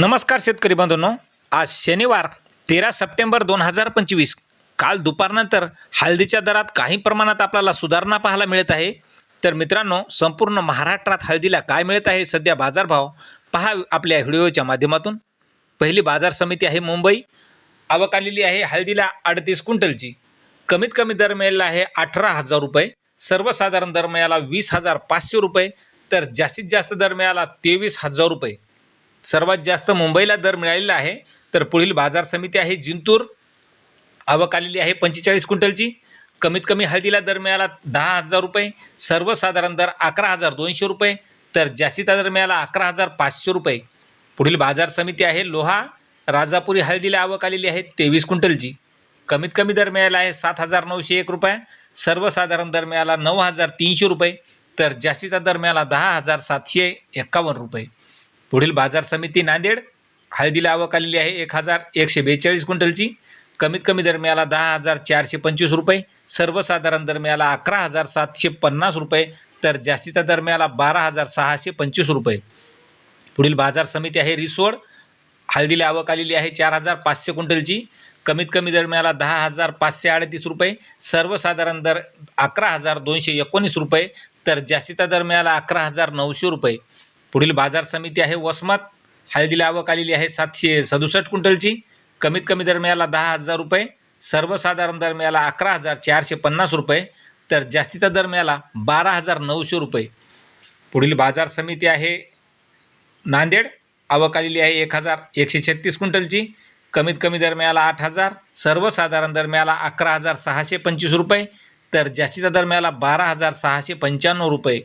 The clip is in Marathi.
नमस्कार शेतकरी बांधवांनो आज शनिवार तेरा सप्टेंबर दोन हजार पंचवीस. काल दुपारनंतर हळदीच्या दरात काही प्रमाणात आपल्याला सुधारणा पाहायला मिळत आहे. तर मित्रांनो संपूर्ण महाराष्ट्रात हळदीला काय मिळत आहे सध्या बाजारभाव पहा आपल्या व्हिडिओच्या माध्यमातून. पहिली बाजार समिती आहे मुंबई. आवक आलेली आहे हळदीला अडतीस क्विंटलची. कमीत कमी दर मिळालेला आहे अठरा हजार रुपये. सर्वसाधारण दर मिळाला वीस हजार पाचशे रुपये. तर जास्तीत जास्त दर मिळाला तेवीस हजार रुपये. सर्वात जास्त मुंबईला दर मिळालेला आहे. तर पुढील बाजार समिती आहे जिंतूर. आवक आलेली आहे पंचेचाळीस क्विंटलची. कमीत कमी हळदीला दर मिळाला दहा हजार रुपये. सर्वसाधारण दर अकरा हजार दोनशे रुपये. तर जास्तीचा दर मिळाला अकरा हजार पाचशे रुपये. पुढील बाजार समिती आहे लोहा. राजापुरी हळदीला आवक आलेली आहे तेवीस क्विंटलची. कमीत कमी दर मिळाला आहे सात हजार नऊशे एक रुपये. सर्वसाधारण दर मिळाला नऊ हजार तीनशे रुपये. तर जास्तीचा दर मिळाला दहा हजार सातशे एक्कावन्न रुपये. पुढील बाजार समिती नांदेड. हळदीला आवक आलेली आहे एक हजार एकशे बेचाळीस क्विंटलची. कमीत कमी दरम्याला दहा हजार चारशे पंचवीस रुपये. सर्वसाधारण दरम्याला अकरा हजार सातशे पन्नास रुपये. तर जास्तीचा दरम्याला बारा हजार सहाशे पंचवीस रुपये. पुढील बाजार समिती आहे रिसोड. हळदीला आवक आलेली आहे चार हजार पाचशे क्विंटलची. कमीत कमी दरम्याला दहा हजार पाचशे अडतीस रुपये. सर्वसाधारण दर अकरा हजार दोनशे एकोणीस रुपये. तर जास्तीचा दरम्याला अकरा हजार नऊशे रुपये. पुढील बाजार समिती आहे वसमात. हळदीला आवक आलेली आहे सातशे सदुसष्ट क्विंटलची. कमीत कमी दर मिळाला दहा हजार रुपये. सर्वसाधारण दर मिळाला अकरा हजार चारशे पन्नास रुपये. तर जास्तीचा दर मिळाला बारा हजार नऊशे रुपये. पुढील बाजार समिती आहे नांदेड. आवक आलेली आहे एक हजार एकशे छत्तीस क्विंटलची. कमीत कमी दर मिळाला आठ हजार. सर्वसाधारण दर मिळाला अकरा हजार सहाशे पंचवीस रुपये. तर जास्तीचा दर मिळाला बारा हजार सहाशे पंच्याण्णव रुपये.